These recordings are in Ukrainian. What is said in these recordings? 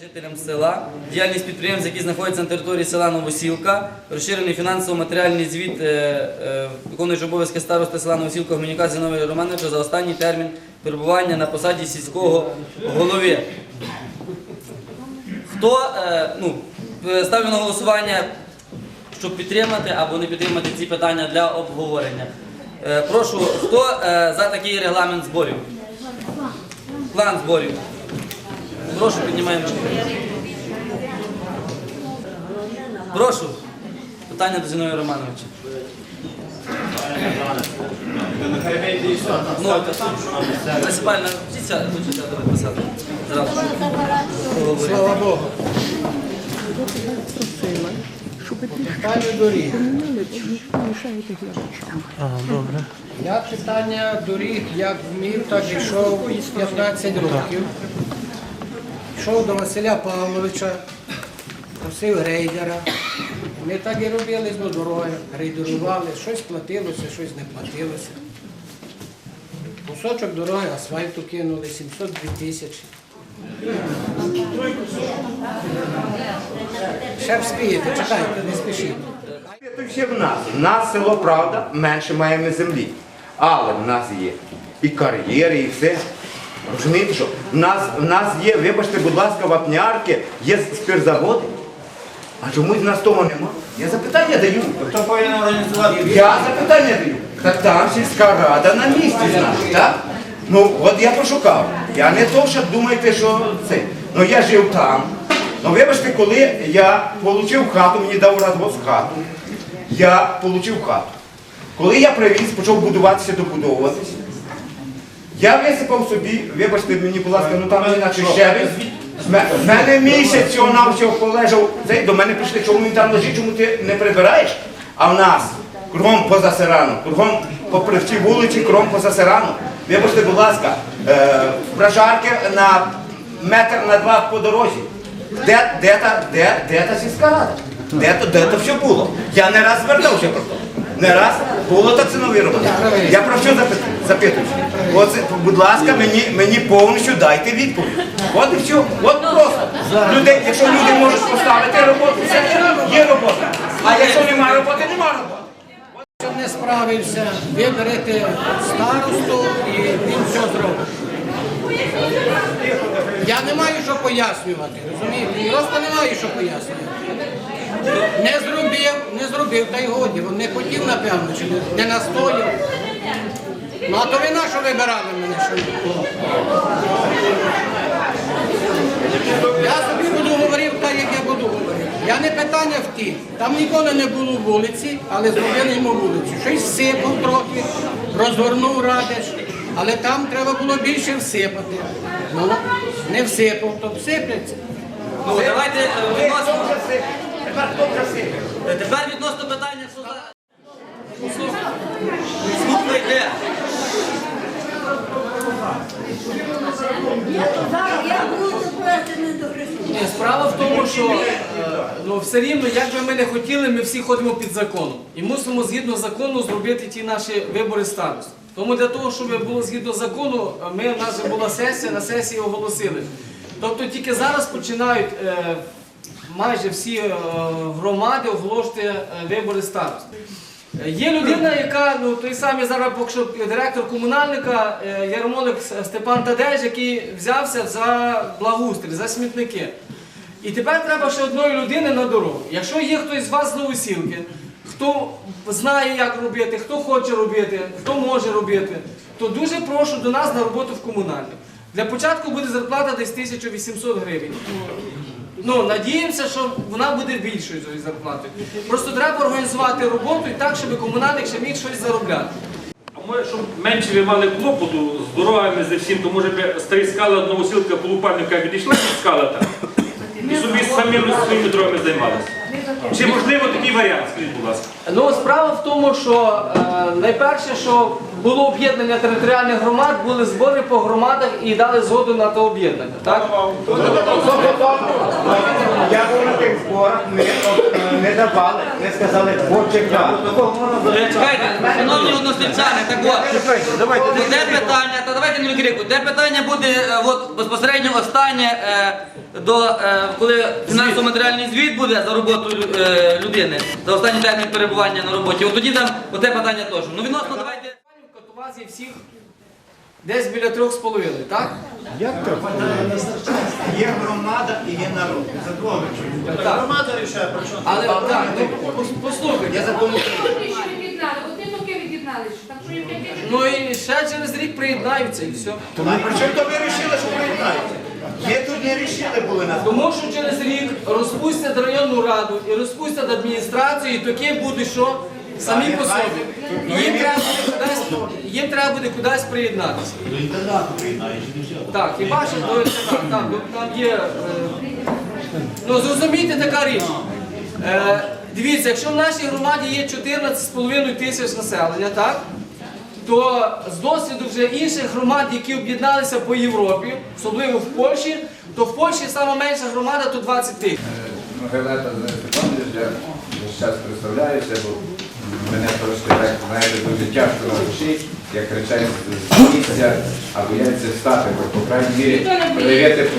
Жителям села, діяльність підприємств, які знаходяться на території села Новосілка, розширений фінансово-матеріальний звіт е, е, виконуючого обов'язки старости села Новосілка Гуменюка Зіновія Романовича за останній термін перебування на посаді сільського голови. Хто е, ну, ставлю на голосування, щоб підтримати або не підтримати ці питання для обговорення. Прошу, хто за такий регламент зборів? План зборів. Прошу, піднімаємо. Прошу. Питання до Зіновія Романовича. Ну, Леся Павлівна, вчіться, вчіться тебе писати. Слава Богу. Питання доріг. Я питання доріг, як вмів, так йшов 15 років. Йшов до Василя Павловича, просив грейдера. Ми так і робили з дороги, грейдерували, щось платилося, щось не платилося. Кусочок дороги асфальту кинули, 702 тисячі. Ще вспієте, чекайте, не спішіть. Це в нас. В нас село правда менше маємо землі. Але в нас є і кар'єри, і все. Розумієте, що в нас, в нас є, вибачте, будь ласка, вапнярки, є спиртзаводи. А чомусь в нас того нема. Я запитання даю. Хто повинен організувати? Я запитання даю. Так там сільська рада на місці значить, так? Ну, от я пошукав. Я не то, що думаєте, що це. Ну я жив там. Ну вибачте, коли я отримав хату, мені дав розвод хату. Я отримав хату. Коли я привіз, почав будуватися, добудовуватися. Я висипав собі, вибачте мені, будь ласка, ну там інакше щебень. В мене місяць цього на полежав. До мене прийшли, чому він там лежить, чому ти не прибираєш? А в нас кругом поза сирану, кругом попри всі вулиці, кругом поза сирану. Вибачте, будь ласка, е, прожарки на метр на два по дорозі. Де, де, та, де, де та сільська рада? Де, то- де то все було? Я не раз звертався про то. Не раз було так цінові роботи. Я про що запит- запитую? От, будь ласка, мені, мені повністю дайте відповідь. От і все. От просто. Люди, якщо люди можуть поставити роботу, це є робота. А якщо немає роботи, немає роботи. Якщо не справився, ви берете старосту і він все зробить. Я не маю що пояснювати, розумієте? Просто не маю що пояснювати. Не зробив, не зробив, та й годі. Він не хотів, напевно, чи не, настояв. Ну а то ви на що вибирали мене? Що? Я собі буду говорив так, як я буду говорити. Я не питання в тім. Там ніколи не було вулиці, але зробили йому вулицю. Щось всипав трохи, розгорнув радиш, але там треба було більше всипати. Ну, не всипав, то всипляться. Ну, давайте е, відносно, Тепер хто красивий? тепер відносно питання, що за... Не до Ні, справа в тому, що е, ну, все рівно, як би ми не хотіли, ми всі ходимо під законом. І мусимо згідно закону зробити ті наші вибори старост. Тому для того, щоб було згідно закону, е, ми, у нас вже була сесія, на сесії оголосили. Тобто тільки зараз починають е, майже всі е, громади оголошувати е, вибори старост. Е, Є людина, яка ну той самий зараз що директор комунальника Ярмолик Степан Тадеж, який взявся за благоустрій, за смітники. І тепер треба ще одної людини на дорогу. Якщо є хтось з вас з новосілки, хто знає, як робити, хто хоче робити, хто може робити, то дуже прошу до нас на роботу в комунальник. Для початку буде зарплата десь 1800 гривень. Ну, надіємося, що вона буде більшою цією зарплатою. Просто треба організувати роботу і так, щоб комунальник ще міг щось заробляти. А може, щоб менше ви мали клопоту з дорогами, з всім, то може б старі скали одного сілка полупарника відійшла від скала там і собі самими своїми дорогами займалися. Чи можливо такий варіант, скажіть, будь ласка? Ну, справа в тому, що е, найперше, що було об'єднання територіальних громад, були збори по громадах і дали згоду на те об'єднання. Так? Я на тих зборах, не, не давали, не сказали, почекати. Е, Чекайте, шановні односельчани, так от. Де питання, та давайте не крику. Де питання буде е, от, безпосередньо останнє, е, до, е, коли фінансово-матеріальний звіт буде за роботу е, людини, за останній термін перебування на роботі. От тоді там оте питання теж. Ну відносно давайте. Катувазі всіх десь біля трьох з половиною, так? Є громада і є народ. За двома Так. Громада рішає, про що? Але так, ну, пос- послухайте. Я за тому. Вони ще від'єднали, одні роки від'єднали, що так що їм таке. Ну і ще через рік приєднаються і все. А при чому то ви вирішили, що приєднаєте? Є тут не рішили були нас. Тому що через рік розпустять районну раду і розпустять адміністрацію, і таке буде що? Самі по собі. Їм треба буде кудись, їм треба буде кудись приєднатися. До інтернату приєднаєш, Так, і бачиш, до інтернату, там, там є. е, Ну зрозумійте така річ. Е, дивіться, якщо в нашій громаді є 14,5 тисяч населення, так? то з досвіду вже інших громад, які об'єдналися по Європі, особливо в Польщі, то в Польщі сама менша громада то 20 тисяч. Ну, Гелета Степанович, я час представляюся, бо мене трошки так, знаєте, дуже тяжко на душі, як кричать з місця, а бояться стати, бо, по крайній мірі, проявити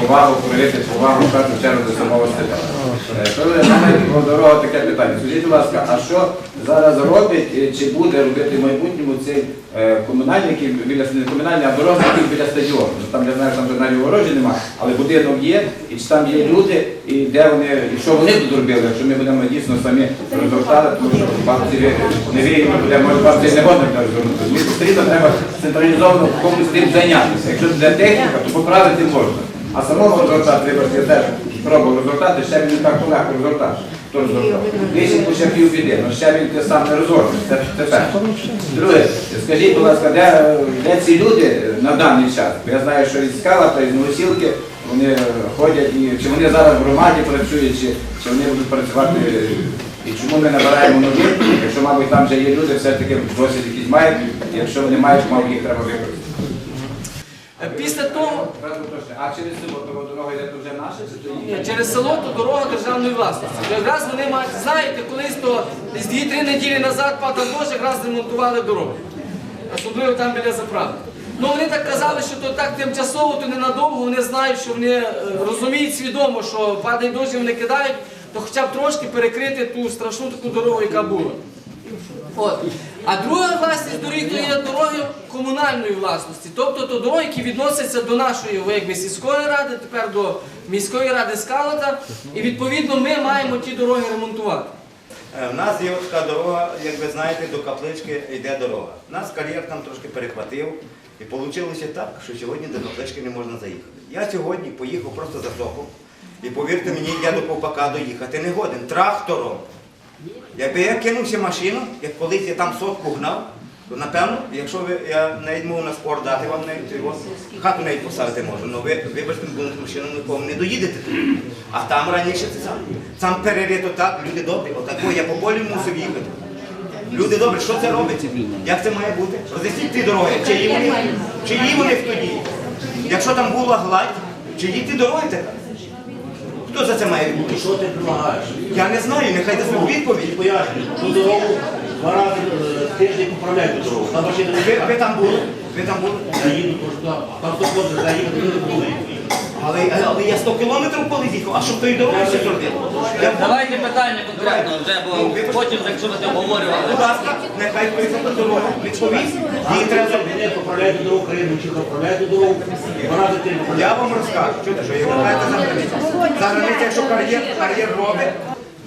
повагу, проявити повагу в першу чергу до самого себе. Тому мене дорога таке питання, скажіть, будь ласка, а що зараз робить, е, чи буде робити в майбутньому цей комунальний, біля комунальний, а дорога, який біля стадіону? Ну, Там я знаю, там навіть ворожі немає, але будинок є, і чи там є люди, і де вони, і що вони тут робили, якщо ми будемо дійсно самі розгортали, тому що бабці не віримо, буде, може бабці не буде розгорнути. Мені потрібно треба централізовано комусь тим зайнятися. Якщо це техніка, то поправити можна. А самого розгортати, вибачте, я теж пробував розгортати, ще не так легко розгортати. Хто розгортав? Вісім біди, але ще він те сам не розгорнув. Це, це перше. Друге, скажіть, будь ласка, де, де ці люди на даний час? Бо Я знаю, що із скала та із Новосілки вони ходять, і чи вони зараз в громаді працюють, чи, чи вони будуть працювати. І чому ми набираємо нові, якщо, мабуть, там вже є люди, все-таки досвід якийсь мають, якщо вони мають, мабуть, їх треба використати. Після того, А через село того дорога йде то вже наше, чи то ні, через село то дорога державної власності. Якраз вони мають, знаєте, колись то десь 2-3 неділі назад пан Боже якраз ремонтували дорогу. Особливо там біля заправки. Ну вони так казали, що то так тимчасово, то ненадовго, вони знають, що вони е, розуміють свідомо, що падає дощ, і вони кидають, то хоча б трошки перекрити ту страшну таку дорогу, яка була. От. А друга власність доріг то є дороги комунальної власності. Тобто то дороги, які відносяться до нашої якби, сільської ради, тепер до міської ради Скалата. І відповідно ми маємо ті дороги ремонтувати. Е, У нас є така дорога, як ви знаєте, до каплички йде дорога. Нас кар'єр там трошки перехватив. І вийшло так, що сьогодні до каплички не можна заїхати. Я сьогодні поїхав просто за соком. І повірте мені, я до Ковпака доїхати не годен. Трактором. Якби я кинувся машину, як колись я там сотку гнав, то напевно, якщо ви, я навіть можу на спорт дати вам навіть його, хату навіть поставити можу, але ви, вибачте, з машину нікого не доїдете. А там раніше це сам. Там перерито так, люди добрі, отако, я по полю мусив їхати. Люди добрі, що це робиться? Як це має бути? Роз'ясніть ті дороги, чиї вони, чиї вони тоді? Якщо там була гладь, чиї ті дороги тепер? Хто за це має бути? Що ти предлагаєш? Я не знаю, нехай дасть відповідь. Пояснюю, ту дорогу два рази е, в тиждень поправляють ту дорогу. Там не Ви, ви там були? Ви там були? Я їду, тож там, там хто ходить, заїхати не були. Але, але я 100 кілометрів коли їхав, а що тої дороги ще зробив? Я Давайте питання конкретно вже, бо потім, якщо ви це обговорювали. Будь ласка, нехай приїхав дорогу. Відповість, її треба зробити. Мене поправляють дорогу, Крину чи поправляють дорогу. Два рази Я вам розкажу, чуєте, що я знаєте за границю. За границю, якщо кар'єр, кар'єр робить,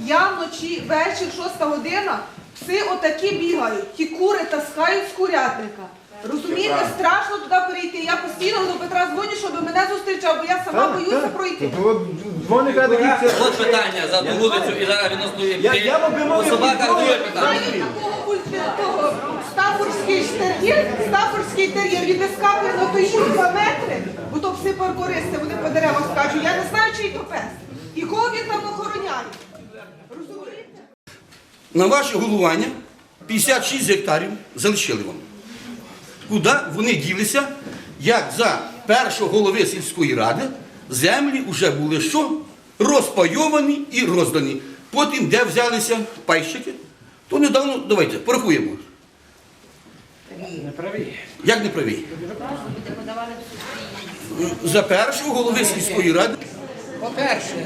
Я вночі, вечір, шоста година, пси отакі бігають, ті кури таскають з курятника. Розумієте, страшно туди перейти. Я постійно до Петра дзвоню, щоб мене зустрічав, бо я сама боюся пройти. От питання за ту вулицю і зараз відносно по собаках друге питання. Знаю такого культи- того стафорський тер'єр, стафорський тер'єр, він вискакує на той жук два метри, бо то пси паркуристи, вони по деревах скачуть. Я не знаю, чий то пес. І кого він там охороняє. Розумієте? на ваше головування 56 гектарів залишили вам. Куди вони ділися, як за першого голови сільської ради землі вже були що? Розпайовані і роздані. Потім, де взялися пайщики, то недавно, давайте, порахуємо. Не праві. Як не праві? За першого голови сільської ради По-перше,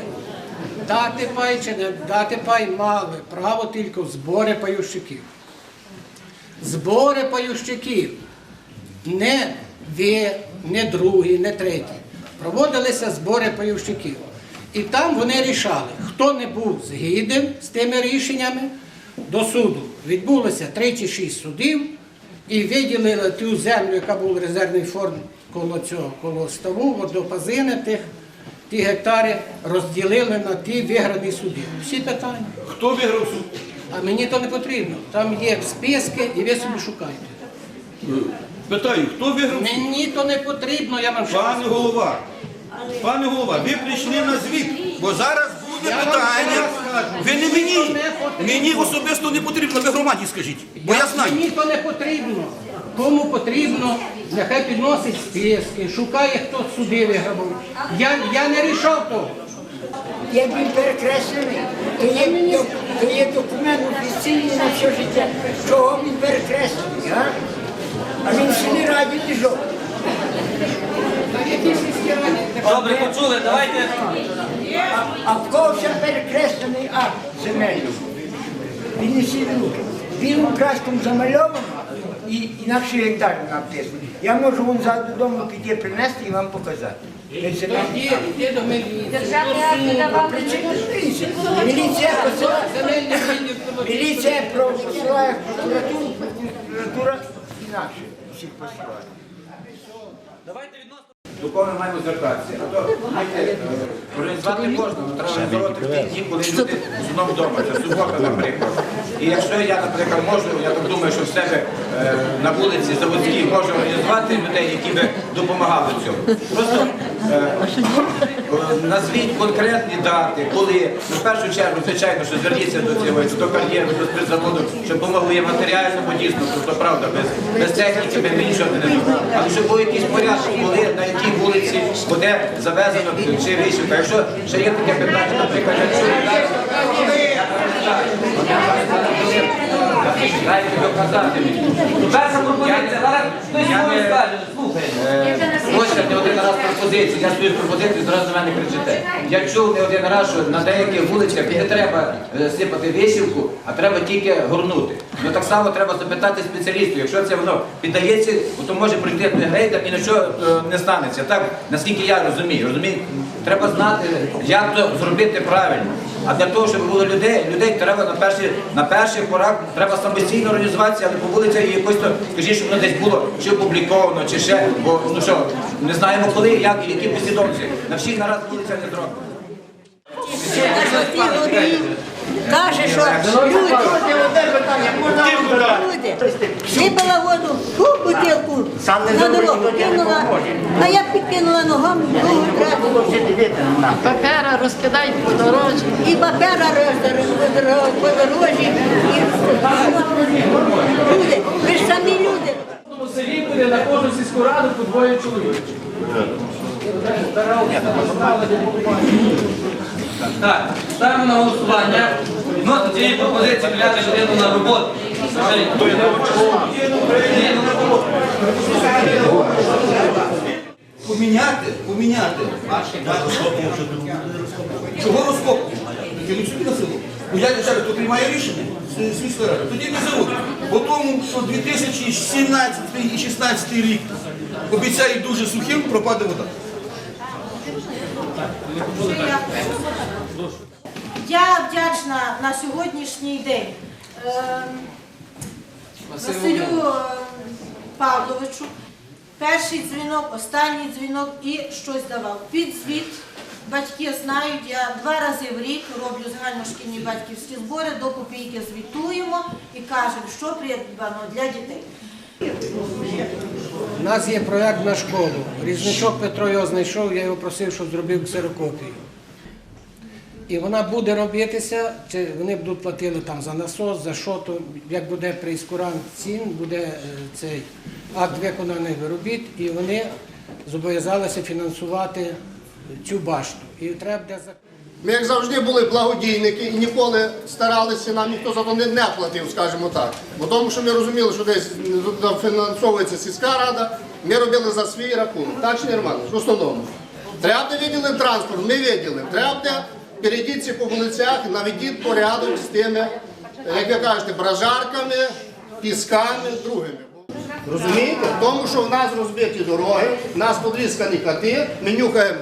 дати пай чи не дати пай мали право тільки в збори пающиків. Збори пающиків. Не ви, не другі, не треті. Проводилися збори пающиків. І там вони рішали, хто не був згіден з тими рішеннями до суду. Відбулося 3 чи 6 судів і виділили ту землю, яка була резервний фонд коло цього, коло ставу, от до пазини тих, ті гектари розділили на ті виграні суди. Всі питання. хто виграв суд? А мені то не потрібно. Там є списки і ви собі шукайте. Питаю, хто виграв? Мені то не потрібно, я вам що. Пане голова, пане голова, ви прийшли на звіт, бо зараз буде Я вам питання. зараз скажу. Ви не Мені мені, не потрібно. мені особисто не потрібно, ви громаді скажіть, бо я знаю. Мені то не потрібно. Кому потрібно, нехай підносить списки, шукає, хто суди виграбав. Я, я не рішав того. Як він перекреслений, то є, то є документ офіційний на все життя. Чого він перекреслений, а? А він в селі раді пішов. Добре, почули, давайте. А, а в кого ще перекреслений акт земельний? Віднесіть руки. Білим краском замальовано і інакше гектар написано. Я можу вон ззаду додому піти принести і вам показати. До мене. Міліція посилає. Відділ посилає прокуратуру, прокуратура інакше всіх. Давайте відносно. До кого ми маємо звертатися? А то знаєте, організувати можна, треба організовувати в ті дні, коли люди знову вдома. Це субота, наприклад. І якщо я, наприклад, можу, я так думаю, що в себе е, на вулиці Заводській можу організувати людей, які би допомагали в цьому. Просто назвіть конкретні дати, коли ну, в першу чергу, звичайно, що зверніться до цього, до кар'єри, до спецзаводу, щоб допомогли матеріально, бо дійсно, тобто правда, без, без техніки ми нічого не зробимо. Але щоб був якийсь порядок, коли на якій вулиці буде завезено чи вишивка. Якщо ще є таке питання, наприклад, якщо дайте доказати мені. Перша пропозиція, зараз хтось не- скаже, слухаємо. Ось не один раз пропозиції, я стою з пропозицією, зразу на мене кричите. Я чув не один раз, що на деяких вулицях не треба е, сипати вишивку, а треба тільки горнути. Ну так само треба запитати спеціалістів. Якщо це воно піддається, то може прийти грейдер і нічого е, не станеться. Так, наскільки я розумію. Розумієте? Треба знати, як то зробити правильно. А для того, щоб було людей, людей треба на перший на перших порах треба самостійно організуватися, але по вулицях і якось то скажіть, щоб воно десь було чи опубліковано, чи ще, бо ну що, не знаємо коли, як і які послідовності. На всіх нараз вулиця не зроблено. Каже, що люди, люди, випила воду, фу, бутилку, на дорогу кинула, а я підкинула ногами, другу третю. Папера розкидають по дорожі. І папера роздали по дорожі. Люди, ви ж самі люди. Кожному селі буде на кожну сільську раду по двоє чоловік. Так, ставимо на голосування. Відносно цієї пропозиції взяти людину на роботу. Поміняти, поміняти. Чого розкопку? Кинуть собі на село. Ну я не зараз, хто приймає рішення ради, тоді не заводить. Бо тому, що 2017 і 2016 рік обіцяють дуже сухим, пропаде вода. Я вдячна на сьогоднішній день е, Василю е, Павловичу. Перший дзвінок, останній дзвінок і щось давав. Під звіт батьки знають, я два рази в рік роблю загальношкільні батьківські збори, до копійки звітуємо і кажемо, що придбано для дітей. У нас є проєкт на школу. Різничок Петро його знайшов, я його просив, щоб зробив ксерокопію. І вона буде робитися, чи вони будуть платили там за насос, за що то, як буде прейскурант цін, буде е, цей акт виконаних робіт, і вони зобов'язалися фінансувати цю башту. І треба буде Ми, як завжди, були благодійники і ніколи старалися, нам ніхто за то не, платив, скажімо так. Бо тому що ми розуміли, що десь фінансовується сільська рада, ми робили за свій рахунок. Так чи Романович? В основному. Треба де виділи транспорт, ми виділи. Треба перейдіться по вулицях, наведіть порядок з тими, як ви кажете, бражарками, пісками, другими. Розумієте? Тому що в нас розбиті дороги, в нас подрізкані хати, ми нюхаємо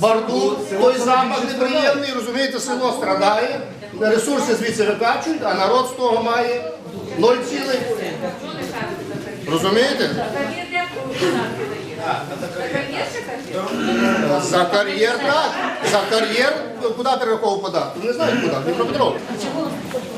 барду, той запах неприємний, розумієте, село страдає, ресурси звідси викачують, а народ з того має ноль цілих. Розумієте? За кар'єр так. За кар'єр куди перераховував податки? Не знаю куди, Дніпропетровськ.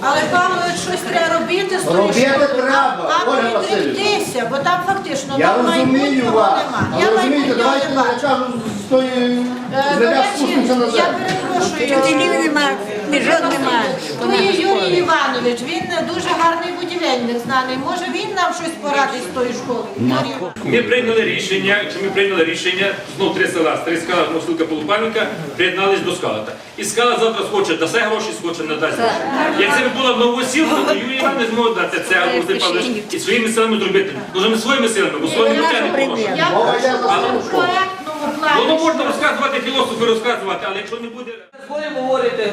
Але Павлович, щось треба робити з тою Робити треба, А Ольга не Васильівна. бо там фактично Я там розумію майбутнього вас, нема. але Я розумієте, майбутнього давайте не я бачу. кажу з тої Е, До земля спустимося на я землю. перепрошую. Вчителів немає, книжок немає. То є Юрій Іванович, він дуже гарний будівельник знаний. Може він нам щось порадить з тої школи? Юрій Іванович. Ми прийняли рішення, що ми прийняли рішення, знов три села, три скала, Мосилка Полупальника, приєднались до скалата. І скала завтра схоче дасть гроші, схоче не дасть гроші. Як це була новосілка, то Юрій Іванович зможе дати це, або Василь Павлович, і своїми силами зробити. Дуже ми своїми силами, бо своїми не поможемо. Я проектному плані. Воно можна розказувати, філософи розказувати, але якщо не буде... Будемо говорити.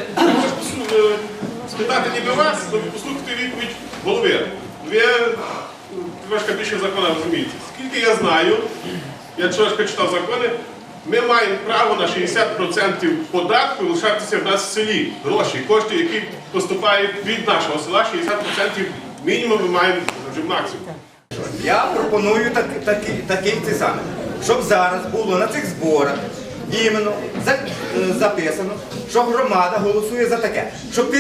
спитати ніби вас, то послухайте відповідь голови. Ви трошки більше закону розумієте. Скільки я знаю, я трошки читав закони, ми маємо право на 60% податку лишатися в нас в селі. Гроші, кошти, які поступають від нашого села, 60% мінімум ми маємо вже максимум. Я пропоную так, такий, такий цей самий, щоб зараз було на цих зборах іменно е, записано, що громада голосує за таке, що 50%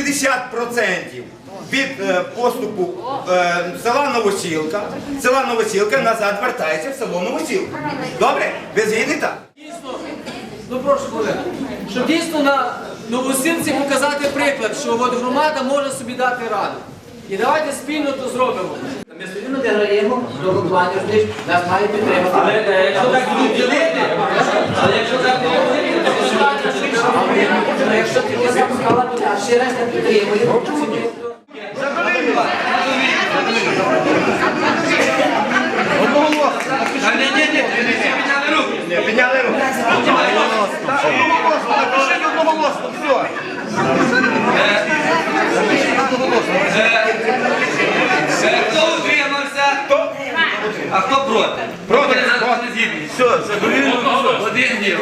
від е, поступу е, села Новосілка, села Новосілка назад вертається в село Новосілка. Добре? Ви згідні так? Дійсно, ну прошу колеги, щоб дійсно на новосілці показати приклад, що от громада може собі дати раду. І давайте спільно то зробимо. Ми все виграємо, до плані нас має підтримати. Але е, якщо так будуть ділити, але якщо так будуть ділити, то Якщо ти сам сказала, то ще раз не підтримуємо. А ні, ні, ні, підняли руки. Не, підняли руки. Напишіть одноголосно, все. Е, А хто проти? Проти. Все, Один ні.